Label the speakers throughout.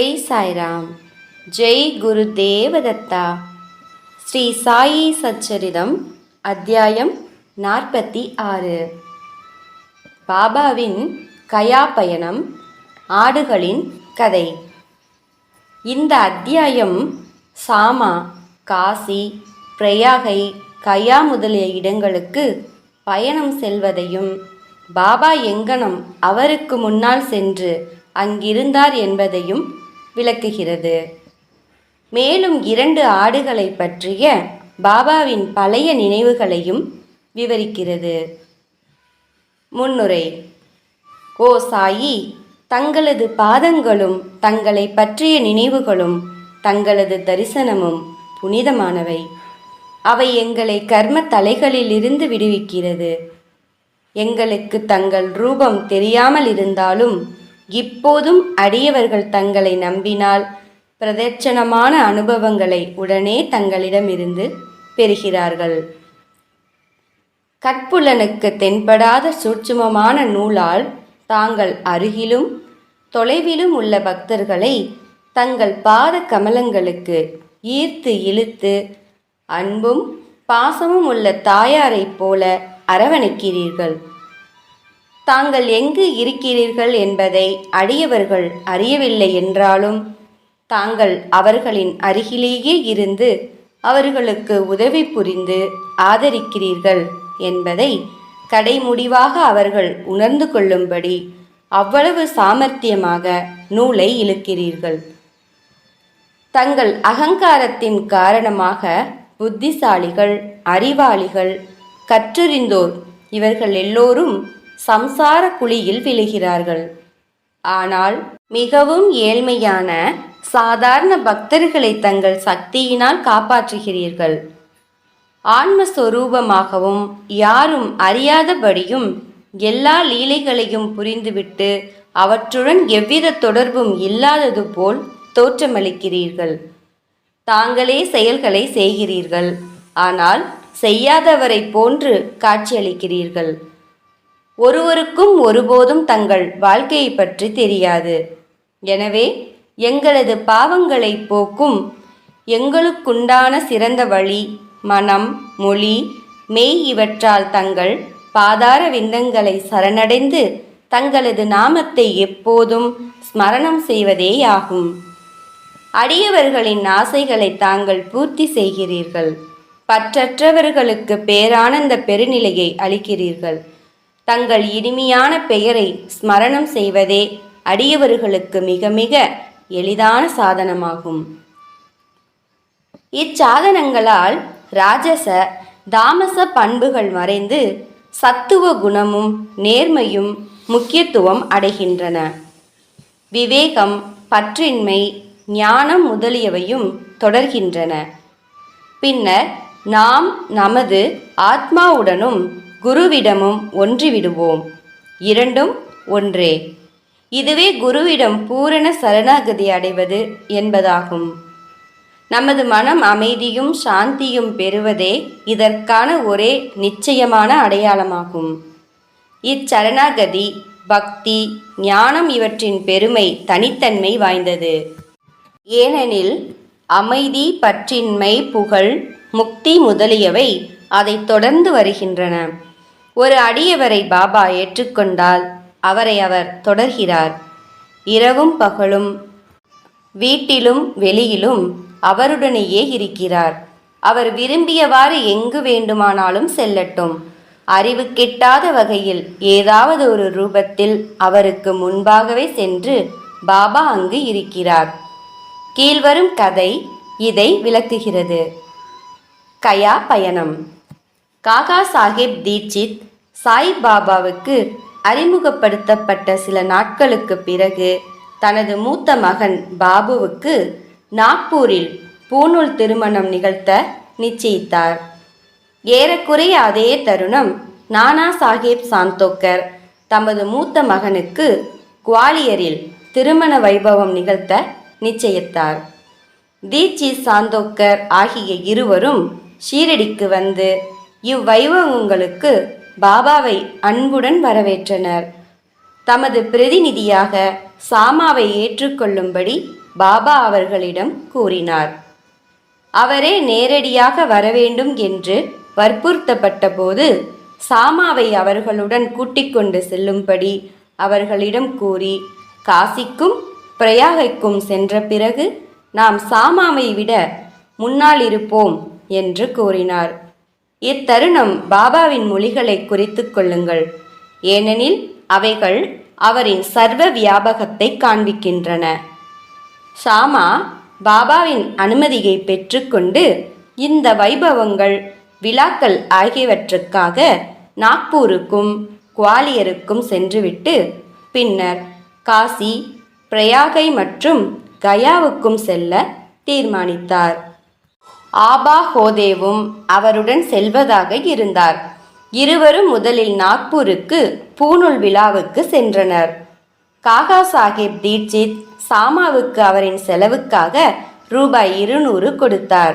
Speaker 1: ஜெய் சாய்ராம் ஜெய் குரு தேவதத்தா. ஸ்ரீ சாயி சச்சரிதம் அத்தியாயம் நாற்பத்தி ஆறு. பாபாவின் கயா பயணம் ஆடுகளின் கதை. இந்த அத்தியாயம் சாமா காசி பிரயாகை கயா முதலிய இடங்களுக்கு பயணம் செல்வதையும் பாபா எங்கனம் அவருக்கு முன்னால் சென்று அங்கிருந்தார் என்பதையும் விளக்குகிறது. மேலும் இரண்டு ஆடுகளை பற்றிய பாபாவின் பழைய நினைவுகளையும் விவரிக்கிறது. முன்னுரை ஓ சாயி தங்களது பாதங்களும் தங்களை பற்றிய நினைவுகளும் தங்களது தரிசனமும் புனிதமானவை. அவை எங்களை கர்ம தலைகளிலிருந்து விடுவிக்கிறது. எங்களுக்கு தங்கள் ரூபம் தெரியாமல் இருந்தாலும் இப்போதும் அடியவர்கள் தங்களை நம்பினால் பிரதட்சணமான அனுபவங்களை உடனே தங்களிடமிருந்து பெறுகிறார்கள். கற்புலனுக்கு தென்படாத சூட்சுமமான நூலால் தாங்கள் அருகிலும் தொலைவிலும் உள்ள பக்தர்களை தங்கள் பாத கமலங்களுக்கு ஈர்த்து இழுத்து அன்பும் பாசமும் உள்ள தாயாரைப் போல அரவணைக்கிறீர்கள். தாங்கள் எங்கு இருக்கிறீர்கள் என்பதை அடியவர்கள் அறியவில்லை என்றாலும் தாங்கள் அவர்களின் அருகிலேயே இருந்து அவர்களுக்கு உதவி புரிந்து ஆதரிக்கிறீர்கள் என்பதை கடைமுடிவாக அவர்கள் உணர்ந்து கொள்ளும்படி அவ்வளவு சாமர்த்தியமாக நூலை இழுக்கிறீர்கள். தங்கள் அகங்காரத்தின் காரணமாக புத்திசாலிகள் அறிவாளிகள் கற்றறிந்தோர் இவர்கள் எல்லோரும் சம்சார குழியில் விழுகிறார்கள். ஆனால் மிகவும் ஏழ்மையான சாதாரண பக்தர்களை தங்கள் சக்தியினால் காப்பாற்றுகிறீர்கள். ஆன்மஸ்வரூபமாகவும் யாரும் அறியாதபடியும் எல்லா லீலைகளையும் புரிந்துவிட்டு அவற்றுடன் எவ்வித தொடர்பும் இல்லாதது போல் தோற்றமளிக்கிறீர்கள். தாங்களே செயல்களை செய்கிறீர்கள். ஆனால் செய்யாதவரை போன்று காட்சியளிக்கிறீர்கள். ஒருவருக்கும் ஒருபோதும் தங்கள் வாழ்க்கையை பற்றி தெரியாது. எனவே எங்களது பாவங்களை போக்கும் எங்களுக்குண்டான சிறந்த வழி மனம் மொழி மெய் இவற்றால் தங்கள் பாதார விந்தங்களை சரணடைந்து தங்களது நாமத்தை எப்போதும் ஸ்மரணம் செய்வதேயாகும். அடியவர்களின் ஆசைகளை தாங்கள் பூர்த்தி செய்கிறீர்கள். பற்றற்றவர்களுக்கு பேரானந்த பெருநிலையை அளிக்கிறீர்கள். தங்கள் இனிமையான பெயரை ஸ்மரணம் செய்வதே அடியவர்களுக்கு மிக மிக எளிதான சாதனமாகும். இச்சாதனங்களால் ராஜச தாமச பண்புகள் மறைந்து சத்துவ குணமும் நேர்மையும் முக்கியத்துவம் அடைகின்றன. விவேகம் பற்றின்மை ஞானம் முதலியவையும் தொடர்கின்றன. பின்னர் நாம் நமது ஆத்மாவுடனும் குருவிடமும் ஒன்றிவிடுவோம். இரண்டும் ஒன்றே. இதுவே குருவிடம் பூரண சரணாகதி அடைவது என்பதாகும். நமது மனம் அமைதியும் சாந்தியும் பெறுவதே இதற்கான ஒரே நிச்சயமான அடையாளமாகும். இச்சரணாகதி பக்தி ஞானம் இவற்றின் பெருமை தனித்தன்மை வாய்ந்தது. ஏனெனில் அமைதி பற்றின்மை புகழ் முக்தி முதலியவை அதைத் தொடர்ந்து வருகின்றன. ஒரு அடியவரை பாபா ஏற்றுக்கொண்டால் அவரை அவர் தொடர்கிறார். இரவும் பகலும் வீட்டிலும் வெளியிலும் அவருடனேயே இருக்கிறார் அவர் விரும்பியவாறு எங்கு வேண்டுமானாலும் செல்லட்டும். அறிவு கெட்டாத வகையில் ஏதாவது ஒரு ரூபத்தில் அவருக்கு முன்பாகவே சென்று பாபா அங்கு இருக்கிறார். கீழ்வரும் கதை இதை விளக்குகிறது. கயா பயணம். காகா சாஹிப் தீட்சித் சாய் பாபாவுக்கு அறிமுகப்படுத்தப்பட்ட சில நாட்களுக்கு பிறகு தனது மூத்த மகன் பாபுவுக்கு நாக்பூரில் பூநூல் திருமணம் நிகழ்த்த நிச்சயித்தார். ஏறக்குறைய அதே தருணம் நானா சாஹேப் சாந்தோக்கர் தமது மூத்த மகனுக்கு குவாலியரில் திருமண வைபவம் நிகழ்த்த நிச்சயித்தார். தீட்சி சாந்தோக்கர் ஆகிய இருவரும் ஷீரடிக்கு வந்து இவ்வைபவங்களுக்கு பாபாவை அன்புடன் வரவேற்றனர். தமது பிரதிநிதியாக சாமாவை ஏற்றுக்கொள்ளும்படி பாபா அவர்களிடம் கூறினார். அவரே நேரடியாக வரவேண்டும் என்று வற்புறுத்தப்பட்டபோது சாமாவை அவர்களுடன் கூட்டிக் கொண்டு செல்லும்படி அவர்களிடம் கூறி காசிக்கும் பிரயாகைக்கும் சென்ற பிறகு நாம் சாமாவை விட முன்னால் இருப்போம் என்று கூறினார். இத்தருணம் பாபாவின் மொழிகளை குறித்து கொள்ளுங்கள். ஏனெனில் அவைகள் அவரின் சர்வ வியாபகத்தை காண்பிக்கின்றன. ஷாமா பாபாவின் அனுமதியை பெற்றுக்கொண்டு இந்த வைபவங்கள் விழாக்கள் ஆகியவற்றுக்காக நாக்பூருக்கும் குவாலியருக்கும் சென்றுவிட்டு பின்னர் காசி பிரயாகை மற்றும் கயாவுக்கும் செல்ல தீர்மானித்தார். ஆபா ஹோதேவும் அவருடன் செல்வதாக இருந்தார். இருவரும் முதலில் நாக்பூருக்கு பூநூல் விழாவுக்கு சென்றனர். காகா சாஹிப் தீட்சித் சாமாவுக்கு அவரின் செலவுக்காக ரூபாய் இருநூறு கொடுத்தார்.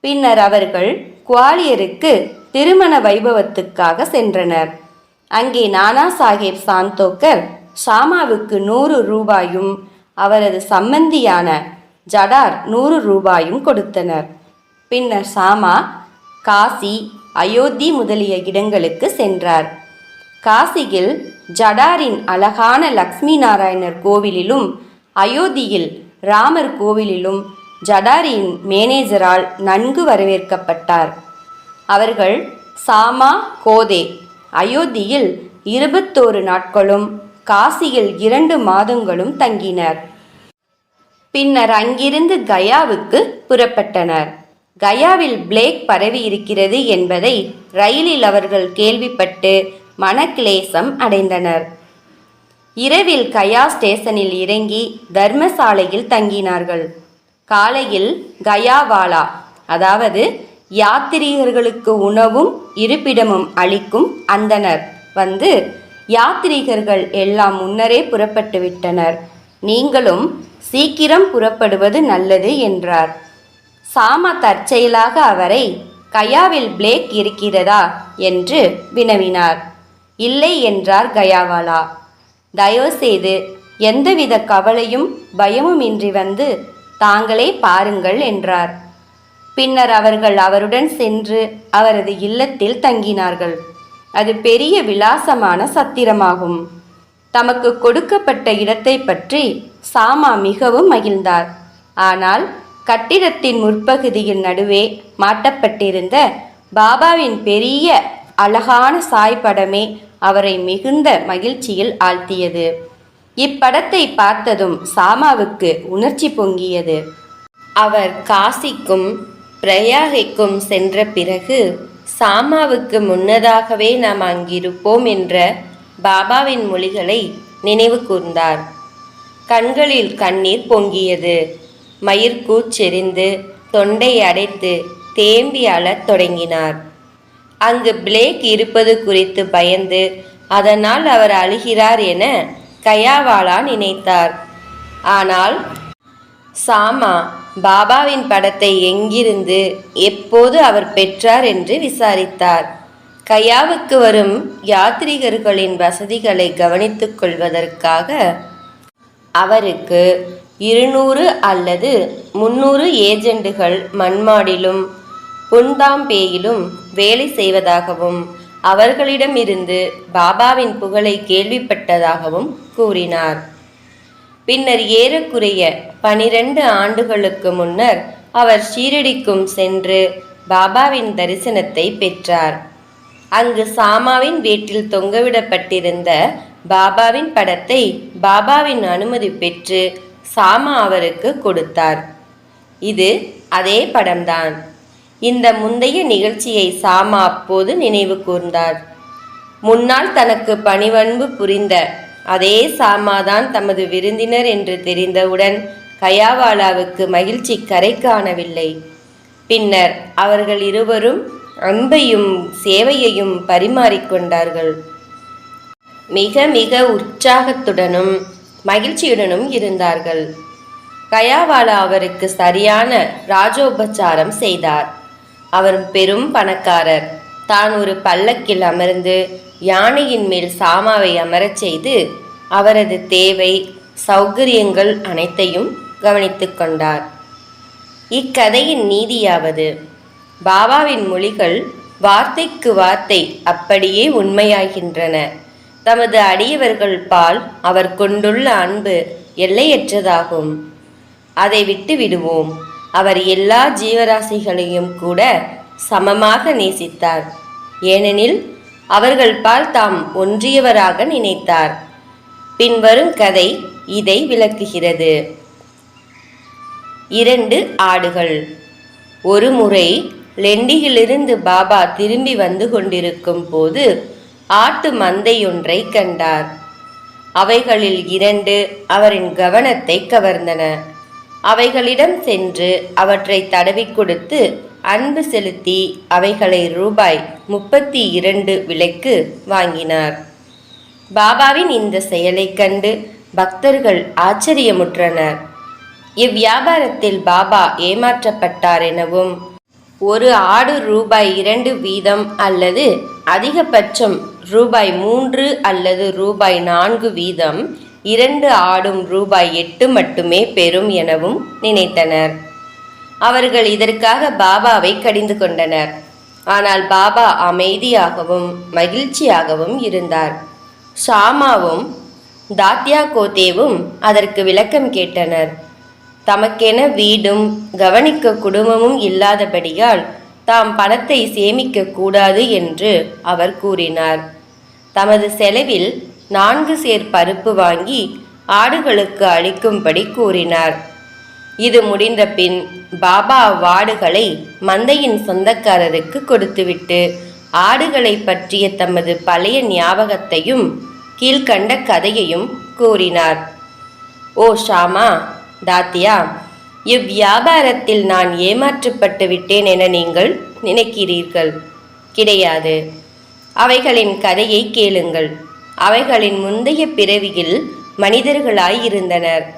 Speaker 1: பின்னர் அவர்கள் குவாலியருக்கு திருமண வைபவத்துக்காக சென்றனர். அங்கே நானா சாஹேப் சாந்தோக்கர் ஷாமாவுக்கு நூறு ரூபாயும் அவரது சம்பந்தியான ஜடார் நூறு ரூபாயும் கொடுத்தனர். பின்னர் சாமா காசி அயோத்தி முதலிய இடங்களுக்கு சென்றார். காசியில் ஜடாரின் அழகான லக்ஷ்மி நாராயணர் கோவிலிலும் அயோத்தியில் ராமர் கோவிலிலும் ஜடாரியின் மேனேஜரால் நன்கு வரவேற்கப்பட்டார். அவர்கள் சாமா கோதே அயோத்தியில் இருபத்தோரு நாட்களும் காசியில் இரண்டு மாதங்களும் தங்கினர். பின்னர் அங்கிருந்து கயாவுக்கு புறப்பட்டனர். கயாவில் பிளேக் பரவி இருக்கிறது என்பதை ரயிலில் அவர்கள் கேள்விப்பட்டு மனக்லேசம் அடைந்தனர். இரவில் கயா ஸ்டேஷனில் இறங்கி தர்மசாலையில் தங்கினார்கள். காலையில் கயாவாலா அதாவது யாத்திரிகர்களுக்கு உணவும் இருப்பிடமும் அளிக்கும் அந்தனர் வந்து யாத்திரிகர்கள் எல்லாம் முன்னரே புறப்பட்டு விட்டனர் நீங்களும் சீக்கிரம் புறப்படுவது நல்லது என்றார். சாமா தற்செயலாக அவரை கயாவில் பிளேக் இருக்கிறதா என்று வினவினார். இல்லை என்றார் கயாவாலா. தயவுசெய்து எந்தவித கவலையும் பயமும் இன்றி வந்து தாங்களே பாருங்கள் என்றார். பின்னர் அவர்கள் அவருடன் சென்று அவரது இல்லத்தில் தங்கினார்கள். அது பெரிய விலாசமான சத்திரமாகும். தமக்கு கொடுக்கப்பட்ட இடத்தை பற்றி சாமா மிகவும் மகிழ்ந்தார். ஆனால் கட்டிடத்தின் முற்பகுதியின் நடுவே மாட்டப்பட்டிருந்த பாபாவின் பெரிய அழகான சாய்படமே அவரை மிகுந்த மகிழ்ச்சியில் ஆழ்த்தியது. இப்படத்தை பார்த்ததும் சாமாவுக்கு உணர்ச்சி பொங்கியது. அவர் காசிக்கும் பிரயாகைக்கும் சென்ற பிறகு சாமாவுக்கு முன்னதாகவே நாம் அங்கிருப்போம் என்ற பாபாவின் மொழிகளை நினைவு கூர்ந்தார். கண்களில் கண்ணீர் பொங்கியது. மயிர்கூச்செறிந்து தொண்டை அடைத்து தேம்பி அழத் தொடங்கினார். அங்கு பிளேக் இருப்பது குறித்து பயந்து அதனால் அவர் அழுகிறார் என கயாவாலா நினைத்தார். ஆனால் சாமா பாபாவின் படத்தை எங்கிருந்து எப்போது அவர் பெற்றார் என்று விசாரித்தார். கயாவுக்கு வரும் யாத்ரீகர்களின் வசதிகளை கவனித்துக் கொள்வதற்காக அவருக்கு இருநூறு அல்லது முன்னூறு ஏஜெண்டுகள் மண்மாடிலும் புன்தாம்பேயிலும் வேலை செய்வதாகவும் அவர்களிடமிருந்து பாபாவின் புகழை கேள்விப்பட்டதாகவும் கூறினார். பின்னர் ஏறக்குறைய பனிரெண்டு ஆண்டுகளுக்கு முன்னர் அவர் ஷீரடிக்கும் சென்று பாபாவின் தரிசனத்தை பெற்றார். அங்கு சாமாவின் வீட்டில் தொங்கவிடப்பட்டிருந்த பாபாவின் படத்தை பாபாவின் அனுமதி பெற்று சாமா அவருக்கு கொடுத்தார். இது அதே படம்தான். இந்த முந்தைய நிகழ்ச்சியை சாமா அப்போது நினைவு கூர்ந்தார். முன்னால் தனக்கு பணிவன்பு புரிந்த அதே சாமாதான் தமது விருந்தினர் என்று தெரிந்தவுடன் கயாவாலாவுக்கு மகிழ்ச்சி கரை காணவில்லை. பின்னர் அவர்கள் இருவரும் அன்பையும் சேவையையும் பரிமாறிக்கொண்டார்கள். மிக மிக உற்சாகத்துடனும் மகிழ்ச்சியுடனும் இருந்தார்கள். கயாவாலா அவருக்கு சரியான ராஜோபச்சாரம் செய்தார். அவர் பெரும் பணக்காரர். தான் ஒரு பல்லக்கில் அமர்ந்து யானையின் மேல் சாமாவை அமரச் செய்து அவரது தேவை சௌகரியங்கள் அனைத்தையும்
Speaker 2: கவனித்து கொண்டார். இக்கதையின் நீதியாவது? பாபாவின் மொழிகள் வார்த்தைக்கு வார்த்தை அப்படியே உண்மையாகின்றன. தமது அடியவர்கள் பால் அவர் கொண்டுள்ள அன்பு எல்லையற்றதாகும். அதை விட்டு விடுவோம். அவர் எல்லா ஜீவராசிகளையும் கூட சமமாக நேசித்தார். ஏனெனில் அவர்கள் பால் தாம் ஒன்றியவராக நினைத்தார். பின்வரும் கதை இதை விளக்குகிறது. இரண்டு ஆடுகள். ஒரு முறை லெண்டியிலிருந்து பாபா திரும்பி வந்து கொண்டிருக்கும் போது ஆட்டு மந்தையொன்றை கண்டார். அவைகளில் இரண்டு அவரின் கவனத்தை கவர்ந்தன. அவைகளிடம் சென்று அவற்றை தடவிக் கொடுத்து அன்பு செலுத்தி அவைகளை ரூபாய் முப்பத்தி இரண்டு விலைக்கு வாங்கினார். பாபாவின் இந்த செயலைக் கண்டு பக்தர்கள் ஆச்சரியமுற்றனர். இவ்வியாபாரத்தில் பாபா ஏமாற்றப்பட்டார் எனவும் ஒரு ஆடு ரூபாய் இரண்டு வீதம் அல்லது அதிகபட்சம் ரூபாய் மூன்று அல்லது ரூபாய் நான்கு வீதம் இரண்டு ஆடும் ரூபாய் எட்டு மட்டுமே பெறும் எனவும் நினைத்தனர். அவர்கள் இதற்காக பாபாவை கடிந்து கொண்டனர். ஆனால் பாபா அமைதியாகவும் மகிழ்ச்சியாகவும் இருந்தார். ஷாமாவும் தாத்யா கோதேவும் அதற்கு விளக்கம் கேட்டனர். தமக்கென வீடும் கவனிக்க குடும்பமும் இல்லாதபடியால் தாம் பணத்தை சேமிக்க கூடாது என்று அவர் கூறினார். தமது செலவில் நான்கு சேர் பருப்பு வாங்கி ஆடுகளுக்கு அளிக்கும்படி கூறினார். இது முடிந்த பின் பாபா வாடுகளை மந்தையின் சொந்தக்காரருக்கு கொடுத்துவிட்டு ஆடுகளை பற்றிய தமது பழைய ஞாபகத்தையும் கீழ்கண்ட கதையையும் கூறினார். ஓ ஷாமா தாத்தியா இவ்வியாபாரத்தில் நான் ஏமாற்றப்பட்டு விட்டேன் என நீங்கள் நினைக்கிறீர்கள். கிடையாது. அவைகளின் கதையை கேளுங்கள். அவைகளின் முந்தைய பிறவியில் மனிதர்களாய் இருந்தனர்.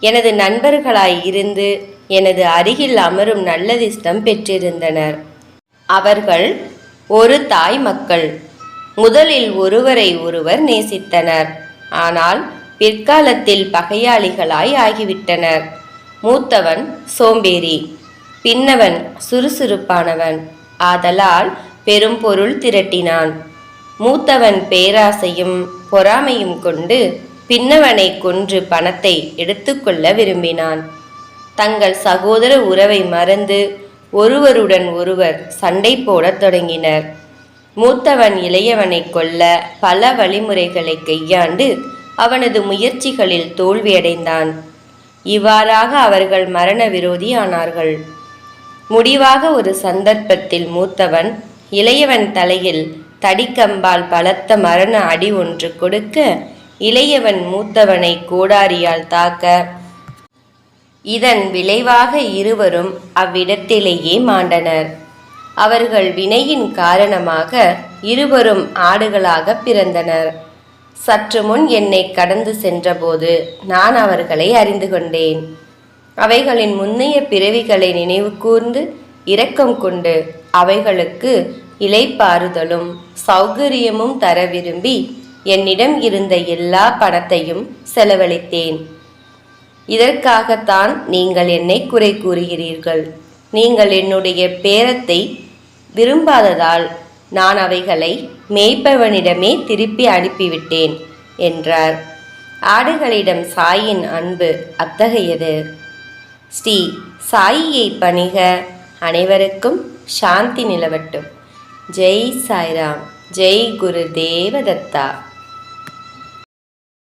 Speaker 2: எனது நண்பர்களாய் இருந்து எனது அருகில் அமரும் நல்லதிஷ்டம் பெற்றிருந்தனர். அவர்கள் ஒரு தாய் மக்கள். முதலில் ஒருவரை ஒருவர் நேசித்தனர். ஆனால் பிற்காலத்தில் பகையாளிகளாய் ஆகிவிட்டனர். மூத்தவன் சோம்பேறி பின்னவன் சுறுசுறுப்பானவன் ஆதலால் பெரும் பொருள் திரட்டினான். மூத்தவன் பேராசையும் பொறாமையும் கொண்டு பின்னவனை கொன்று பணத்தை எடுத்துக்கொள்ள விரும்பினான். தங்கள் சகோதர உறவை மறந்து ஒருவருடன் ஒருவர் சண்டை போடத் தொடங்கினர். மூத்தவன் இளையவனை கொல்ல பல வழிமுறைகளை கையாண்டு அவனது முயற்சிகளில் தோல்வியடைந்தான். இவ்வாறாக அவர்கள் மரண விரோதி ஆனார்கள் முடிவாக ஒரு சந்தர்ப்பத்தில் மூத்தவன் இளையவன் தலையில் தடிக்கம்பால் பலத்த மரண அடி ஒன்று கொடுக்க இளையவன் மூத்தவனை கோடாரியால் தாக்க இதன் விளைவாக இருவரும் அவ்விடத்திலேயே மாண்டனர். அவர்கள் வினையின் காரணமாக இருவரும் ஆடுகளாக பிறந்தனர். சற்று முன் என்னை கடந்து சென்றபோது நான் அவர்களை அறிந்து கொண்டேன். அவைகளின் முன்னைய பிறவிகளை நினைவு கூர்ந்து இரக்கம் கொண்டு அவைகளுக்கு இலைப்பாறுதலும் சௌகரியமும் தர விரும்பி என்னிடம் இருந்த எல்லா பணத்தையும் செலவழித்தேன். இதற்காகத்தான் நீங்கள் என்னை குறை கூறுகிறீர்கள். நீங்கள் என்னுடைய பேரத்தை விரும்பாததால் நான் அவைகளை மேய்ப்பவனிடமே திருப்பி அனுப்பிவிட்டேன் என்றார். ஆடுகளிடம் சாயின் அன்பு அத்தகையது. ஸ்ரீ சாயியை பணிக அனைவருக்கும் சாந்தி நிலவட்டும். ஜெய் சாய்ராம் ஜெய் குரு தேவதத்தா